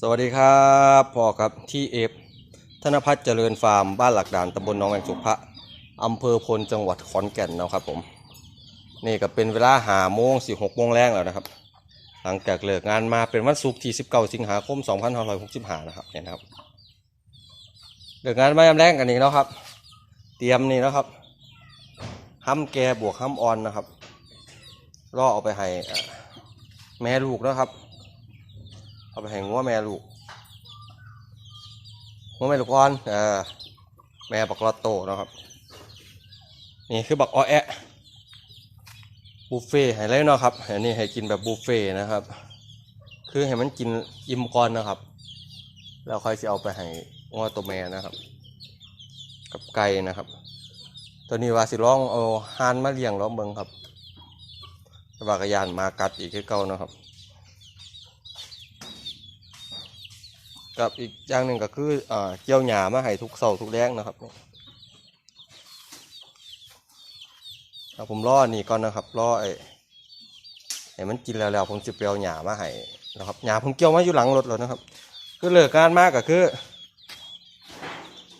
สวัสดีครับพ่อครับที่เอฟธนพัฒน์เจริญฟาร์มบ้านหลักด่านตำบลหนองแวงสุพระอำเภอพลจังหวัดขอนแก่นนะครับผม นี่ก็เป็นเวลาหาโมงสี่หกโมงแรงแล้วนะครับ หลังจากเลิกงานมาเป็นวันศุกร์ที่19สิงหาคม2565นห้าร้อยหกสิบห้านะครับเนี่ยนะครับเลิกงานมายามแรงกันนี้นะครับ เตรียมนี่นะครับห้ำแกบวกห้ำออนนะครับรอเอาไปให้แม่ลูกนะครับ เอาไปให้งัวแม่ลูกงัวแม่ลูกอ่อนเออแม่บักลอตโตนะครับ นี่คือบักออแอะบุฟเฟ่ให้เลยเนาะครับอันนี้ให้กินแบบบุฟเฟ่นะครับ คือให้มันกินอิ่มก่อนนะครับ แล้วค่อยสิเอาไปให้งัวตัวแม่นะครับ กับไก่นะครับ ตัวนี้ว่าสิลองเอาฮานมาเลี้ยงล้อมเบิงครับว่ากระยานมากัดอีกคือเก่านะครับ กับอีกอย่างหนึ่งก็คืออ่าเกี่ยวหญ้ามาให้ทุกเสาทุกแรงนะครับเอาผมรอนี่ก่อนนะครับรอไอ้ไอ้มันกินแล้วแล้วผมจะไปเอาหญ้ามาให้นะครับหญ้าผมเกี่ยวมาอยู่หลังรถแล้วนะครับ คือเลิกงานมากก็คือ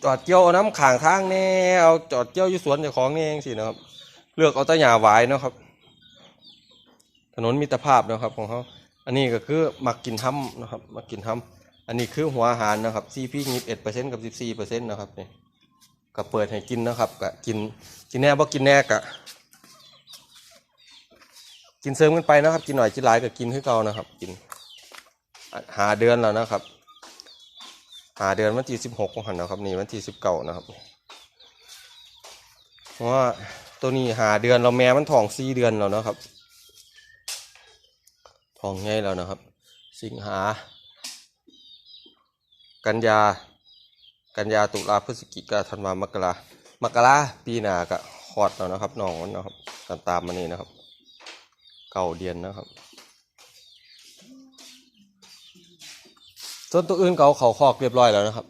จอดเกี่ยวเอาน้ำขางทางแน่เอาจอดเกี่ยวอยู่สวนเจ้าของนี่เองสินะครับ เลือกเอาแต่หญ้าหวายนะครับ ถนนมิตรภาพนะครับของเขาอันนี้ก็คือมักกินห้ำนะครับมักกินห้ำ อันนี้คือหัวอาหารนะครับซีพียี่สิบเอ็ดเปอร์เซ็นต์กับสิบสี่เปอร์เซ็นต์นะครับนี่ก็เปิดให้กินนะครับก็กินกินแน่บ่กินแน่กะกินเสริมกันไปนะครับ กินหน่อยกินหลายก็กินคือเก่านะครับ กินหาเดือนแล้วนะครับ หาเดือนวันที่สิบหกของหันนะครับนี่วันที่สิบเก้านะครับเพราะว่าตัวนี้หาเดือนเราแม่มันท้องสี่เดือนแล้วนะครับท้องใหญ่แล้วนะครับ สิงหา กันยา กันยาตุลาพฤศจิกาธันวามกรามกราปีหน้าก็ฮอดแล้วนะครับน้องมันนะครับตามตามมานี่นะครับ เก่าเดียนนะครับส่วนตัวอื่นก็เอาเขาคอกเรียบร้อยแล้วนะครับ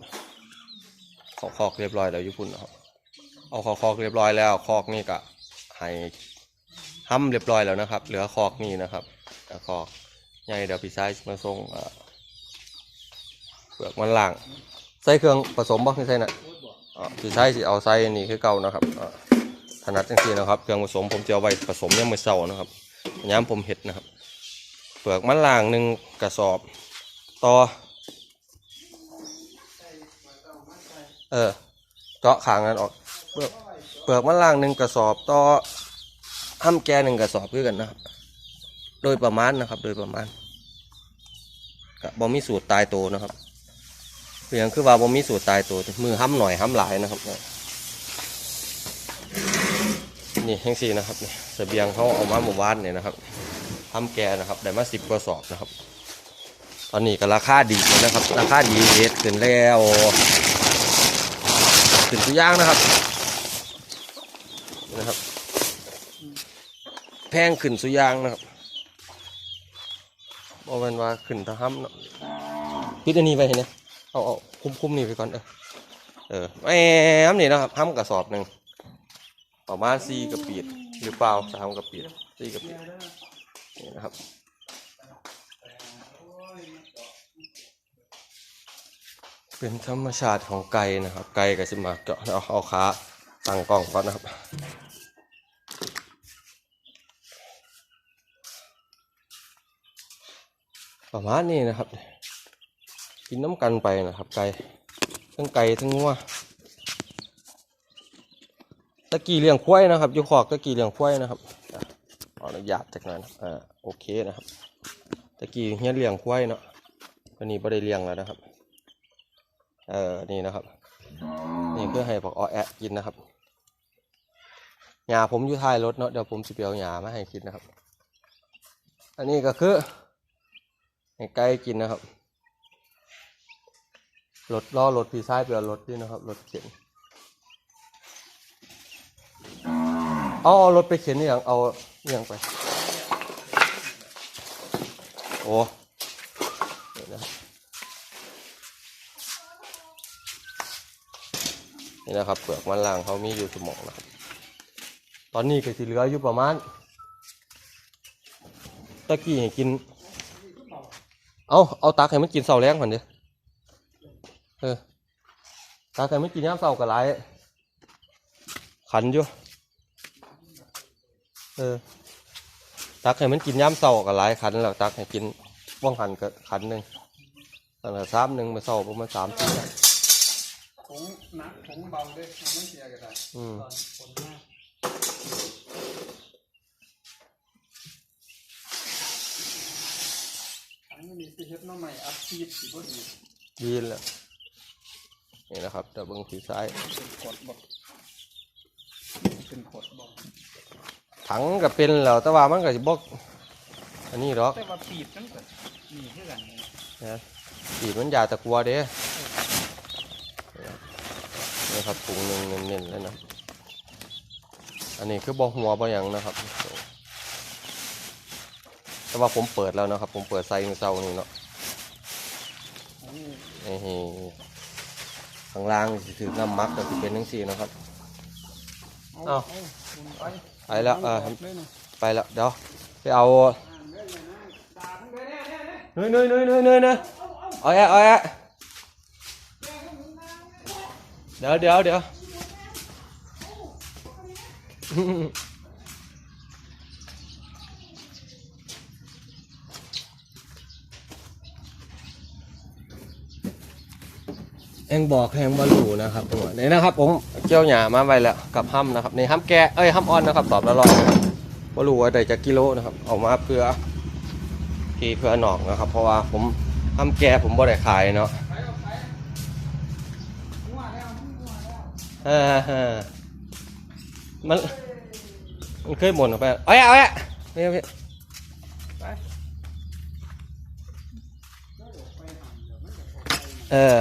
เขาคอกเรียบร้อยแล้วญี่ปุ่นนะครับเอาเขาคอกเรียบร้อยแล้วคอกนี่ก็ให้ห้ำเรียบร้อยแล้วนะครับ เหลือคอกนี่นะครับคอกใหญ่เดี๋ยวพี่ชายมาส่งอ่อ เปลือกมันล่าง ใส่เครื่องผสมบ่คือใส่น่ะอ๋อสิใช้สิเอาใส่นี่คือเก่านะครับอ่าถนัดจังซี่นะครับ เครื่องผสมผมจะเอาไว้ผสมยามมื้อเช้านะครับยามผมเฮ็ดนะครับ เปลือกมันล่างหนึ่งกระสอบ ต่อ เออเจาะขางนั้นออก เปลือกเปลือกมันล่างหนึ่งกระสอบต่อห้ำแกหนึ่งกระสอบคือกันนะครับโดยประมาณนะครับ โดยประมาณก็บ่มีสูตรตายโตนะครับ เพียงคือว่าบ่มีสูตรตายตัวมือห้ำหน่อยห้ำหลายนะครับนี่แห้งสี่นะครับเนี่ยเสบียงเขาเอามาหมู่บ้านเนี่ยนะครับห้ำแกนะครับได้มาสิบกระสอบนะครับ ตอนนี้ก็ราคาดีเลยนะครับ ราคาดีเด็ดขึ้นแล้วขึ้นตัวอย่างนะครับนะครับ แพงขึ้นสุดอยางนะครับบอมันว่าขึ้นทะห้ำเนาะปิดอันนี้ไปเห็นไหม เอาเอาคุ้มคุมนี่ไปก่อนเออเออแหมนี่นะครับห้ำกระสอบหนึ่งประมาณสี่กระปีดหรือเปล่าสามกระปีดสี่กระปีดนี่นะครับเป็นธรรมชาติของไก่นะครับ ไก่กับสิมาเจาะเอาเอาขาตั้งกล้องก่อนนะครับประมาณนี้นะครับ กินน้ำกันไปนะครับ ไก่ทั้งไก่ทั้งงัวตะกี้เลี้ยงควายนะครับอยู่ขอกตะกี้เลี้ยงควายนะครับอะขออนุญาตจากนั้นอ่าโอเคนะครับตะกี้เฮียเลี้ยงควายเนาะวันนี้ไม่ได้เลี้ยงแล้วนะครับ เออนี่นะครับ นี่เพื่อให้บอกออแอะกินนะครับหญ้าผมอยู่ท้ายรถเนาะเดี๋ยวผมจะไปเอาหญ้ามาให้กินนะครับ อันนี้ก็คือให้ไก่กินนะครับ รถล้อรถพี่ซ้ายเปลี่ยนรถด้วยนะครับรถเข็นเอาเอารถไปเข็นนี่ยังเอานี่ยังไป โอ้เดี๋ยวนะนี่นะครับเปลือกมันล่างเขามีอยู่สมองนะครับตอนนี้ก็สิเหลืออยู่ประมาณตะกี้ให้กิน เอาเอาตักให้มันกินเสาแรงก่อนดิเออตักให้มันกินยามเสากับไรขันอยู่เออ ตักให้มันกินยามเสากับไรขันแล้วตักให้กินว่องหันกับขันหนึ่งตั้งแต่สามหนึ่งมาเสาประมาณสามสี่ผงหนักผงเบาเลยมันไม่เสียกันได้อืมตอนผลมากอันนี้มีสิเฮ็ดหน้อใหม่อัดซีดสิบ่ดียีนแล้ว นี่นะครับแต่เบิ้งทีซ้ายเป็นขดบอกเป็นขดบอกถังก็เป็นแล้วแต่ว่ามันก็สิบกอันนี้หรอกแต่ว่าปีดนั่นก็มีเท่ากันเลยนะปีมันยาตะกัวเด้นี่ครับถุงหนึ่งเน้นๆแล้วนะอันนี้คือบ่หัวบ่หยังนะครับ แต่ว่าผมเปิดแล้วนะครับ ผมเปิดไซส์เซานี่เนาะโอ้นี่ ข้างล่างสิถือน้ำมักก็สิเป็นทั้งสี่นะครับ เอาเอาเอาหมุนไปไปแล้วอ่าหมดเลยนะไปแล้วเดี๋ยวไปเอาอ่านได้เลยนะด่าทั้งเลยเนี่ยเนี่ยเนี่ยเนยเนยเนยเนยเนยเนยเอาแอะเอาแอะเดี๋ยวเดี๋ยวเดี๋ยว งบอกแหงบอลูนะครับผมนี่นะครับ ผมเกี่ยวหยามาไว้แล้วกับห้ำนะครับในห้ำแกะเอ้ยห้ำอ่อนนะครับ ตอบละร้อยนะครับบอลูว่าได้จากกิโลนะครับออกมาเพื่อพี่เพื่อหนอกนะครับ เพราะว่าผมห้ำแกะผมบ่ได้ขายเนาะเอาไปมั่วแล้วมั่วแล้วเออเออมันมันเคยหมุนออกไปเอาแอะเอาแอะนี่พี่เออ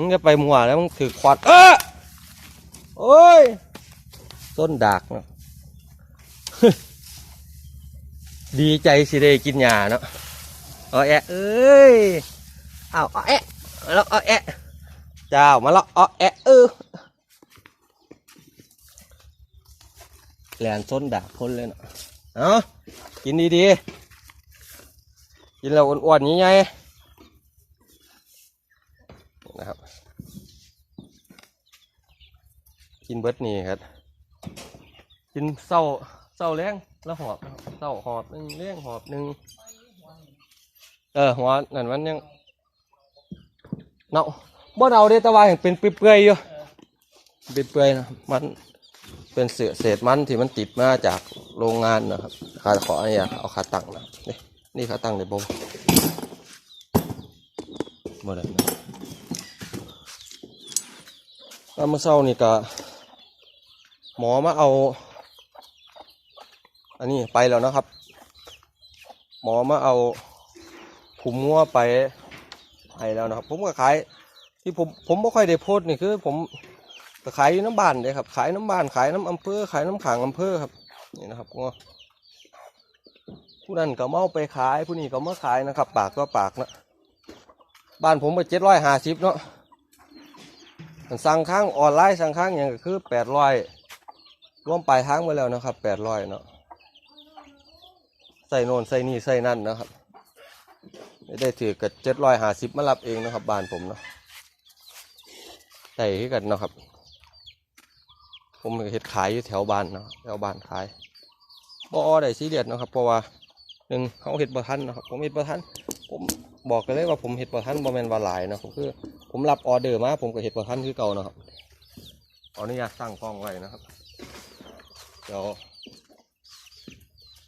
มึงจะไปมัวแล้วมึงถือขวดเออโอ้ยต้นดากเนาะดีใจสิได้กินหญ้าเนาะเอาแอะเอ้ยเอาเอาแอะแล้วเอาแอะเจ้ามาแล้วเอาแอะเออแหลนส้นดากคนเลยเนาะเอากินดีๆกินแล้วอ้วนๆยังไง นะครับ กินเบิดนี่ครับ กินเศร้าเศร้าแรงแล้วหอบเศร้าหอบหนึ่งแรงหอบหนึ่งเออหัวนั่นมันยังเนาบ่เอาเด้ต่ว่ายังเป็นเปื่อยๆอยู่เป็นเปื่อยๆนะมันเป็นเศษเศษมันที่มันติดมาจากโรงงานนะครับขาขออนุญาตเอาขาตั้งนะนี่นี่ขาตั้งในบ่บ่ได้นะ แล้วเมื่อเช้านี่ก็หมอมาเอา อันนี้ไปแล้วนะครับ หมอมาเอาผุมงัวไปให้แล้วนะครับ ผมก็ขาย ที่ผมผมไม่ค่อยได้โพส์นี่คือ ผมก็ขายน้ำบ้านเลยครับ ขายน้ำบ้านขายน้ำอำเภอขายน้ำขางอำเภอครับนี่นะครับงัวผู้นั้นก็เมาไปขายผู้นี้ก็มาขายนะครับ ปากก็ปากนะบ้านผมก็เจ็ดร้อยห้าสิบเนาะ สั่งข้างออนไลน์สั่งข้างอย่างก็คือแปดร้อยรวมปลายทางมาแล้วนะครับแปดร้อยเนาะใส่โนนใส่นี่ใส่นั่นนะครับไม่ได้ถือกับเจ็ดร้อยหาสิบมารับเองนะครับบ้านผมเนาะใส่ให้กันเนาะครับ ผมเห็ดขายอยู่แถวบ้านเนาะแถวบ้านขายบ่อได้ซีเรียสนาะครับเพราะว่าหนึ่งเขาเห็ดประทันเนาะครับผมเห็ดประทันผม บอกกันเลยว่าผมเห็ดประทันบ่แมนว่าหลายนะผมคือ ผมรับออเดอร์มาผมก็เห็ดประทันคือเก่านะครับขออนุญาตตั้งกล้องไว้นะครับเดี๋ยว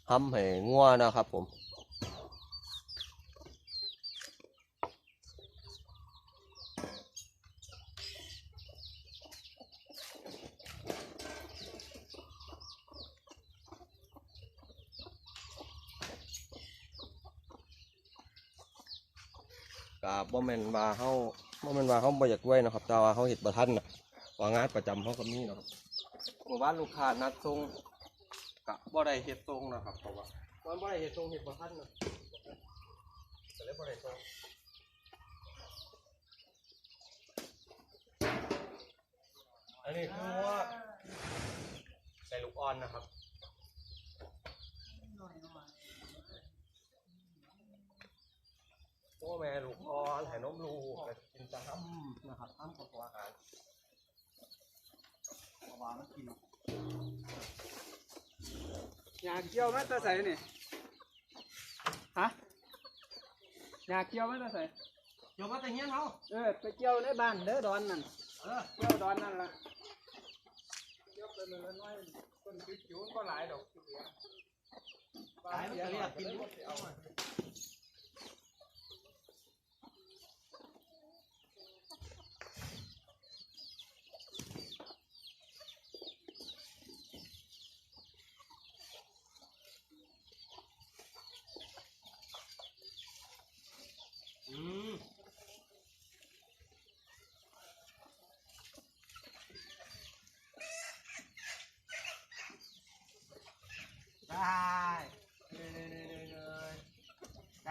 ทำให้งัวนะครับผม กับบ่แม่นว่าเฮาบ่แม่นว่าเฮาบ่อยากไว้นะครับ แต่ว่าเฮาเฮ็ดบ่ทันน่ะว่างานประจำเฮาก็มีเนะครับเมื่อวานลูกค้านัดส่งก็บ่ได้เฮ็ดส่งนะครับเพราะว่ามันบ่ได้เฮ็ดส่งเฮ็ดบ่ทันน่ะก็เลยบ่ได้ส่งอันนี้คือว่าใส่ลูกอ่อนนะครับ แม่ลูกอ่อนให้นมลูกแล้วกินตามนะครับตามกับตัวอาหารเพราะว่ามันกินอยากเกี่ยวไหมตาใส่นี่ฮะอยากเกี่ยวไหมตาใส่เดี๋ยวมาแต่เงี้ยเขาเออไปเกี่ยวในบ้านเด้อดอนนั่นเออเกี่ยวดอนนั่นล่ะเกี่ยวไปเลยน้อยคนคิดจูนก็หลายดอกเสียหลายมันจะเรียกกินลูกเอา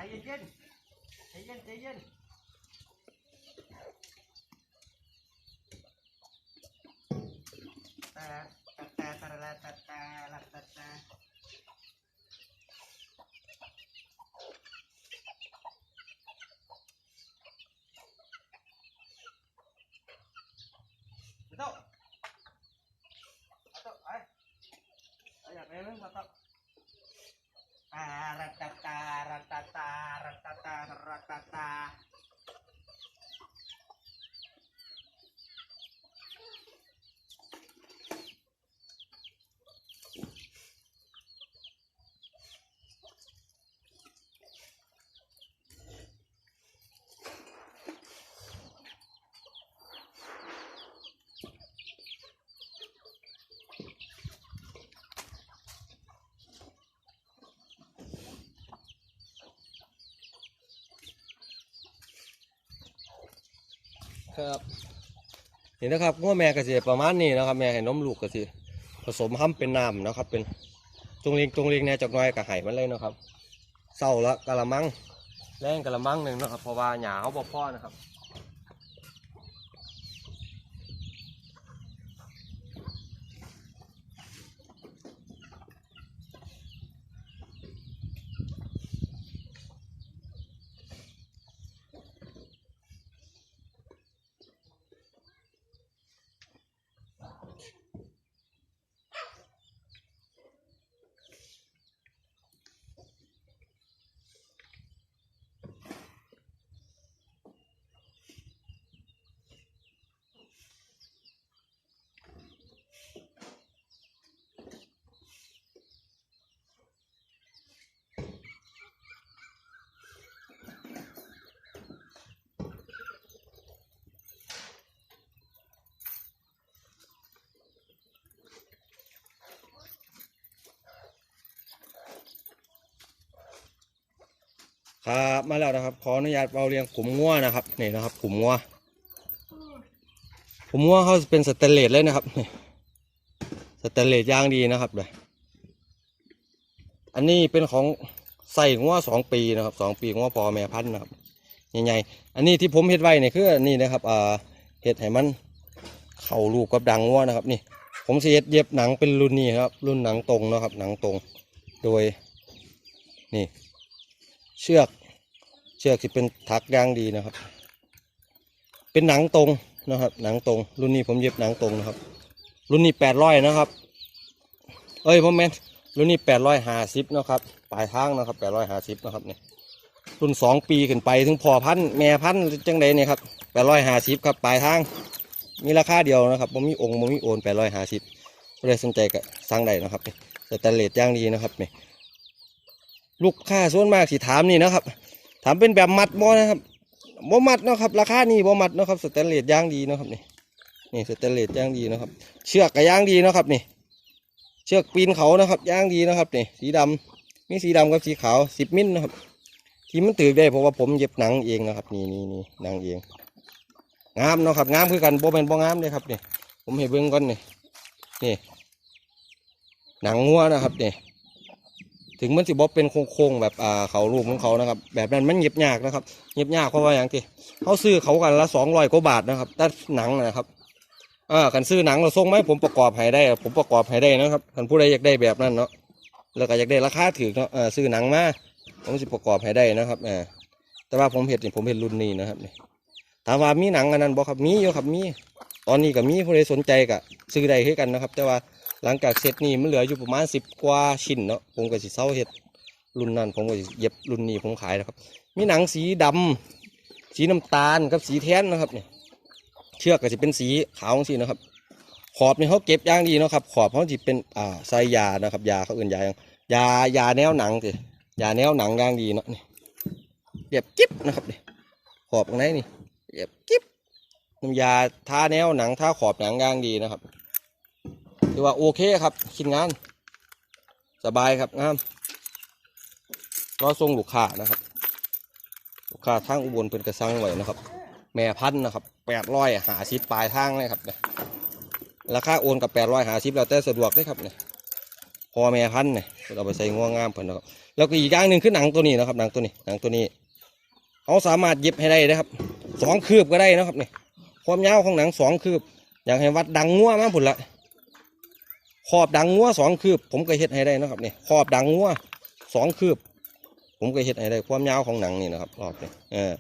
Ayo Jen, Jen, ayo, Betul. ayo, eh. Ayo, ayo, ayo, ayo, ayo ratata, ratata, ratata. ครับเห็นะครับง้อแม่กระเสีประมาณนี้นะครับ แม่ให้นมลูกกระสีผสมห้ำเป็นน้ำนะครับ เป็นจงเลียงจงเลียงแน่จากน้อยกับไห้มันเลยนะครับเศร้าละกะละมังแรงกะละมังหนึ่งนะครับเพราะว่าหยาเขาบ่พอนะครับ ครับมาแล้วนะครับ ขออนุญาตเอาเรียงขุมงัวนะครับนี่นะครับขุมงัวขุมงัวเขาเป็นสแตนเลสเลยนะครับนี่สแตนเลสย่างดีนะครับเลยอันนี้เป็นของใส่งัวสองปีนะครับสองปีงัวพอแม่พันธุ์นะครับใหญ่ๆอันนี้ที่ผมเฮ็ดไว้เนี่ยคือนี่นะครับอ่าเฮ็ดให้มันเข่าลูกกับดังงัวนะครับ นี่ ผมสิเฮ็ดเย็บหนังเป็นรุ่นนี้ครับ รุ่นหนังตรงนะครับ หนังตรงโดยนี่ เชือก เชือกที่เป็นถักยางดีนะครับ เป็นหนังตรงนะครับ หนังตรง รุ่นนี้ผมเย็บหนังตรงนะครับ รุ่นนี้แปดร้อยนะครับ เอ้ยผมแมนรุ่นนี้แปดร้อยห้าสิบนะครับปลายทางนะครับแปดร้อยห้าสิบนะครับเนี่ยรุ่นสองปีขึ้นไปถึงพอพันธ์แม่พันธ์จังใดเนี่ยครับแปดร้อยห้าสิบครับปลายทาง มีราคาเดียวนะครับผมมีองค์ผมมีโอนแปดร้อยห้าสิบเลยสนใจก็สั่งได้นะครับนี่แต่เลดย่างดีนะครับเนี่ย ลูกค้าส่วนมากสิถามนี่นะครับ ถามเป็นแบบมัดบ่นะครับบ่มัดเนาะครับ ราคานี่บ่มัดเนาะครับสแตนเลสย่างดีเนาะครับนี่นี่สแตนเลสย่างดีนะครับ เชือกก็ย่างดีเนาะครับนี่ เชือกปีนเขานะครับย่างดีนะครับนี่สีดำมีสีดำกับสีขาวสิบมิลนะครับ ที่มันตือได้เพราะว่าผมเย็บหนังเองนะครับ นี่นี่นี่หนังเองงามเนาะครับงามคือกันบ่เป็นบ่งามเลยครับนี่ผมให้เบิ่งก่อนนี่นี่หนังงัวนะครับนี่ ถึงมันสิบ่เป็นโค้งๆแบบอ่าเขาลูกของเขานะครับ แบบนั้นมันเงียบยากนะครับเงียบยากเพราะว่าอย่างที่เขาซื้อเขากันละสองร้อยกว่าบาทนะครับแต่หนังนะครับอ่ากันซื้อหนังเราส่งไหมผมประกอบให้ได้ ผมประกอบให้ได้นะครับคันผู้ใดอยากได้แบบนั้นเนาะแล้วก็อยากได้ราคาถือเนาะอ่าซื้อหนังมาผมสิประกอบให้ได้นะครับอ่าแต่ว่าผมเห็นี่ผมเห็ดรุ่นนี้นะครับนี่ถามว่ามีหนังอันนั้นบ่ครับมีอยู่ครับมีตอนนี้ก็มีผู้ใดสนใจก็ซื้อได้คือกันนะครับ แต่ว่า หลังจากเสร็จนี่มันเหลืออยู่ประมาณสิบกว่าชิ้นเนาะผมก็สิเซาเห็ดรุ่นนั้นผมก็สิเย็บรุ่นนี้ผมขายนะครับ มีหนังสีดำสีน้ำตาลกับสีแทนนะครับเนี่ยเชือกก็จะเป็นสีขาวสีนะครับ ขอบนี่เขาเก็บย่างดีเนาะครับ ขอบเขาจะเป็นอ่าใส่ยานะครับ ยาเขาเอื่นยาอย่างยายาแนวหนังสิยาแนวหนังย่างดีเนาะนี่เรียบจิ๊บนะครับเนี่ยขอบตรงไหนนี่เรียบจิ๊บน้ำยาทาแนวหนังทาขอบหนังย่างดีนะครับ ถือว่าโอเคครับชิ้นงาน สบายครับงามก็ทรงลูกค้านะครับ ลูกค้าทางอุบลเป็นกระซังไว้นะครับ แม่พันธุ์นะครับแปดร้อยหาสิบปลายทางเลยครับเนี่ยราคาโอนกับแปดร้อยหาสิบแล้วแต่สะดวกเลยครับเนี่ยพอแม่พันธุ์เนี่ยเราไปใส่ง่วงงามเพิ่นนะครับแล้วก็อีกอย่างหนึ่งคือหนังตัวนี้นะครับหนังตัวนี้หนังตัวนี้เขาสามารถเย็บให้ได้นะครับสองคืบก็ได้นะครับเนี่ยความยาวของหนังสองคืบ อยากให้วัดดังงัวมากผุนละ ขอบดังงัวสองคืบ ผมก็เฮ็ดให้ได้นะครับนี่ขอบดังงัวสองคืบ ผมก็เฮ็ดให้ได้ความยาวของหนังนี่นะครับรอบนี้เออ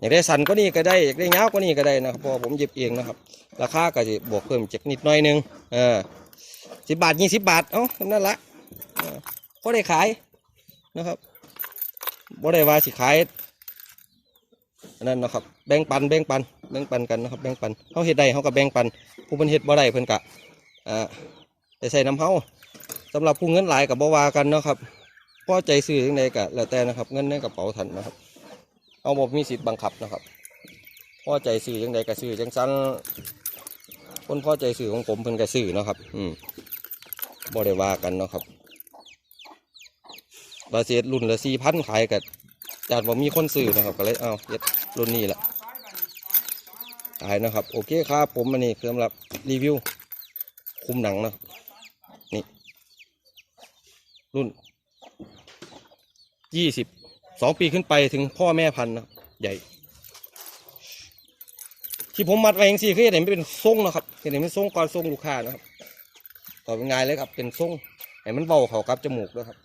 อยากได้สั้นก็นี่ก็ได้อยากได้ยาวก็นี่ก็ได้นะครับพราะว่าผมเย็บเองนะครับ ราคาก็จะบวกเพิ่มจากนิดหน่อยนึงเออสิบบาทยี่สิบบาทเอ้านั่นละเออพอได้ขายนะครับบ่ได้ว่าสิขายนั่นนะครับแบ่งปันแบ่งปันแบ่งปันกันนะครับแบ่งปันเขาเฮ็ดได้เขาก็แบ่งปันผู้เพิ่นเฮ็ดบ่ได้เพิ่นกะอ่า ได้ใส่น้ำเฮาสำหรับผู้เงินหลายกับบ่ว่ากันเนาะครับพอใจซื้อยังไงก็แล้วแต่นะครับ เงินในกระเป๋าท่านนะครับ เอาบ่มีสิทธิ์บังคับนะครับพอใจซื้อยังไงก็ซื้อจังซั้นคนพอใจสื่อของผมเพิ่นก็สื่อเนาะครับ อืมบ่ได้ว่ากันเนาะครับบาเซียรุ่นละสี่พันขายกับจานบ่มีคนซื้อนะครับ ก็เลยเอาเย็ดรุ่นนี้ละขายนะครับ โอเคครับ ผมอันนี้คือสำหรับรีวิวคุมหนังนะ รุ่นยี่สิบสองปีขึ้นไปถึงพ่อแม่พันธุ์นะใหญ่ ที่ผมมัดไว้เองสี่คือเห็นเป็นทรงนะครับเห็นไม่ทรงก่อนทรงลูกค้านะครับต่อเป็นไงายเลยครับ เป็นทรงเห็นมันเบาเขากับจมูกด้วยครับ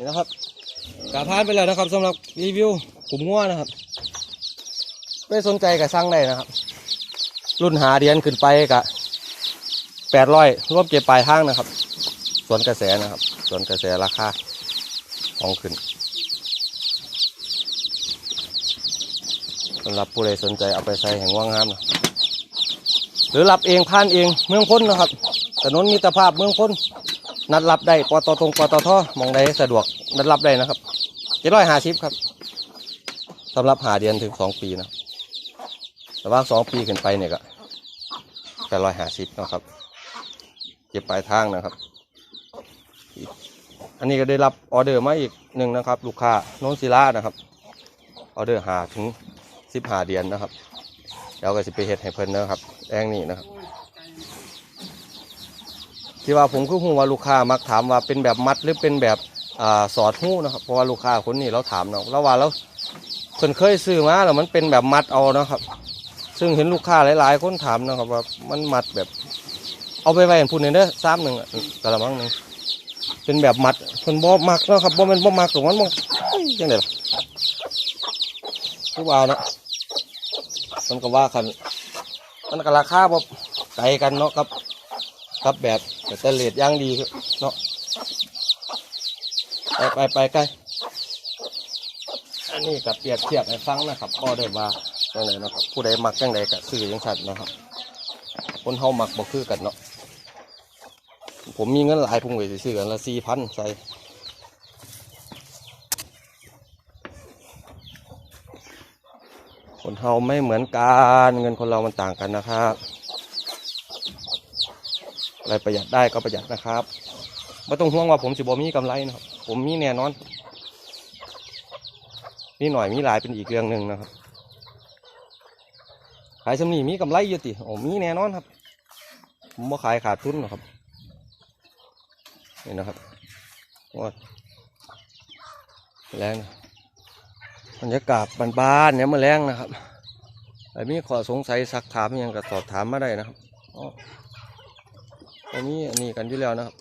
นี่นะครับกาพานไปแล้วนะครับสำหรับรีวิวกลุ่มงัวนะครับไม่สนใจกับสร้างได้นะครับ รุ่นหาเดียนขึ้นไปกะแปดร้อยรวมเก็บปลายทางนะครับ ส่วนกระแสนะครับ ส่วนกระแสราคาของขึ้นสำหรับผู้ใดสนใจเอาไปใส่แห่งว่างงามนะหรือรับเองผ่านเองเมืองพ้นนะครับถนนมิตรภาพเมืองพ้น นัดรับได้ปตตรงปตทมองใดสะดวกนัดรับได้นะครับเจ็ดร้อยห้าสิบครับสำหรับหาเดือนถึงสองปีนะแต่ว่าสองปีขึ้นไปเนี่ยก็แปดร้อยห้าสิบนะครับเก็บปลายทางนะครับ อันนี้ก็ได้รับออเดอร์มาอีกหนึ่งนะครับ ลูกค้าโน้นศิลานะครับออเดอร์หาถึงสิบหาเดือนนะครับเดี๋ยวก็จะไปเฮ็ดให้เพิ่นนะครับแองนี่นะครับ ที่ว่าผมคือหูว่าลูกค้ามักถามว่าเป็นแบบมัดหรือเป็นแบบอ่าสอดหูนะครับเพราะว่าลูกค้าคนนี้เราถามเนาะแล้วว่าเราเพิ่นเคยซื้อมาแล้วมันเป็นแบบมัดเอานะครับ ซึ่งเห็นลูกค้าหลาย ๆ คนถามนะครับว่ามันมัดแบบ เอาไปไว้เห็นพูดเนี่ยเด้อซ้ำหนึ่งอะกระมังหนึ่งเป็นแบบมัดเพิ่นบ่มักเนาะครับบ่แม่นบ่มักตรงนั้นบ่จังได๋ล่ะผู้บ่าเนาะมันก็ว่ากันมันก็ราคาบ่ไกลกันเนาะครับครับแบบ แต่เตเลดย่างดีเนาะไปไปไปใกล้อันนี้กับเปรียบเทียบให้ฟังนะครับก็ได้ว่าจังไดนะครับ ผู้ใดมักจังใดก็ซื้อจังสันนะครับ คนเฮามักบ่คือกันเนาะผมมีเงินหลายผมก็สิซื้อกันละสี่พันใส่คนเฮาไม่เหมือนกัน เงินคนเรามันต่างกันนะครับ อะไรประหยัดได้ก็ประหยัดนะครับไม่ต้องห่วงว่าผมสิบ่มีกำไรนะครับ ผมมีแน่นอนมีหน่อยมีหลายเป็นอีกเรื่องหนึ่งนะครับขายสำนีมีกำไรอยู่ติโอ้มีแน่นอนครับ ผมบ่ขายขาดทุนหรอกครับนี่นะครับว่าแรงนะบรรยากาศบ้านๆเนี่ยมาแรงนะครับไอ้มีขอสงสัยสักถามยังก็สอบถามมาได้นะครับ อันนี้อันนี้กันอยู่แล้วนะครับ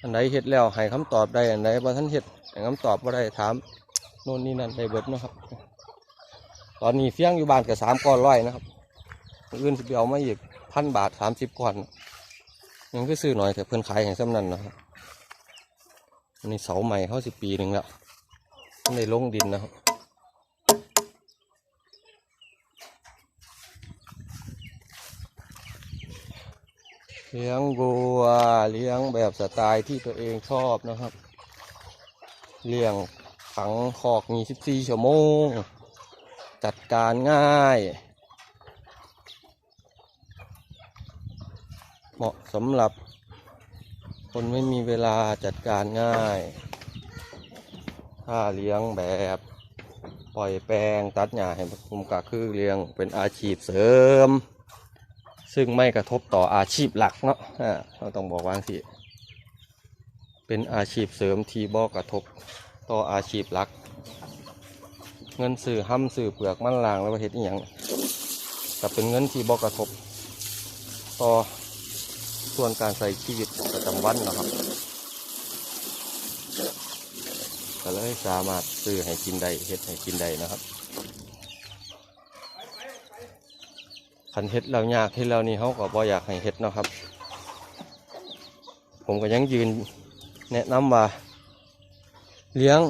อันไหนเห็ดแล้วให้คำตอบได้อันไหนบ่ท่านเห็ดให้คำตอบบ่ได้ถามโน่นนี่นั่นได้เบิดนะครับ ตอนนี้เฟี้ยงอยู่บ้านกับสามก้อนร้อยนะครับมื้ออื่นสิไปเอามาอีกพันบาทสามสิบก้อนยังก็ซื้อหน่อยแต่เพิ่นขายให้ซ้ำนั่นนะครับอันนี้เสาใหม่เขาสิปีหนึ่งแล้วในลงดินนะครับ เลี้ยงวัวเลี้ยงแบบสไตล์ที่ตัวเองชอบนะครับ เลี้ยงขังคอกมี 14 ชั่วโมง จัดการง่าย เหมาะสำหรับ คนไม่มีเวลาจัดการง่าย ถ้าเลี้ยงแบบปล่อยแปลงตัดหญ้าให้คุมก็คือเลี้ยงเป็นอาชีพเสริม ซึ่งไม่กระทบต่ออาชีพหลักเนาะอ่าเราต้องบอกว่าสิเป็นอาชีพเสริมที่บ่กระทบต่ออาชีพหลัก เงินสื่อห้ำสื่อเปลือกมันลางแล้วประเทศอหย่างก็เป็นเงินที่บ่กระทบ ต่อส่วนการใช้ชีวิตประจำวันนะครับก็เลยสามารถซื้อให้กินได้เฮ็ดให้กินได้นะครับ คันเฮ็ดแล้วยากเห็ดแล้วนี่เขาก็บ่อยากให้เฮ็ดเนาะครับ ผมก็ยังยืนแนะนำว่าเลี้ยง